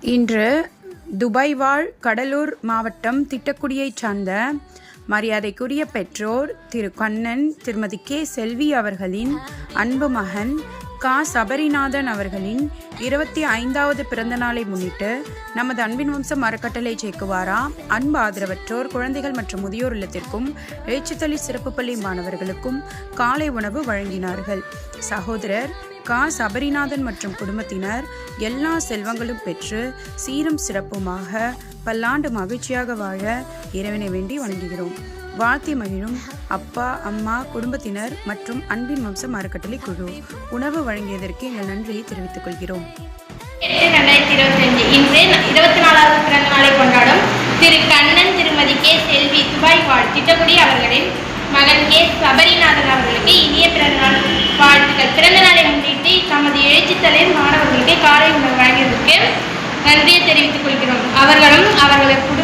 இன்று துபாய் வாழ் கடலூர் மாவட்டம் திட்டக்குடியைச் சார்ந்த மரியாதைக்குரிய பெற்றோர் திரு கண்ணன் திருமதி கே. செல்வி அவர்களின் அன்பு மகன் கா. சபரிநாதன் அவர்களின் இருபத்தி ஐந்தாவது பிறந்த நாளை முன்னிட்டு நமது அன்பின் வம்சம் அறக்கட்டளை சேக்குவாரா அன்பு ஆதரவற்றோர் குழந்தைகள் மற்றும் முதியோர் இல்லத்திற்கும் எழுச்சித்தளி சிறப்பு பள்ளி மாணவர்களுக்கும் காலை உணவு வழங்கினார்கள். சகோதரர் கா சபரிநாதன் மற்றும் குடும்பத்தினர் எல்லா செல்வங்களும் பெற்று சீரும் சிறப்புமாக பல்லாண்டு மகிழ்ச்சியாக வாழ இறைவனை வேண்டி வணங்குகிறோம். வாழ்த்தி மகிழும் அப்பா அம்மா குடும்பத்தினர் மற்றும் அன்பின் வம்சம் அறக்கட்டளை குழு. உணவு வழங்கியதற்கு எங்கள் நன்றியை தெரிவித்துக் கொள்கிறோம். எட்டு ரெண்டாயிரத்தி இருபத்தஞ்சு இன்று இருபத்தி நாலாவது பிறந்த நாளை கொண்டாடும் திரு கண்ணன் திருமதி கே செல்வி துபாய் வாழ் திட்டக்குடி அவர்களின் மகன் கே சபரிநாதன் அவர்களுக்கு இனிய பிறந்த நாள் வாழ்த்துக்கள் பிறந்த நாளை முன்னிட்டு தமது மாணவர்களுக்கு காலை உணவு வழங்கியதற்கு நன்றியை தெரிவித்துக் கொள்கிறோம். அவர்களும் அவர்களுக்கு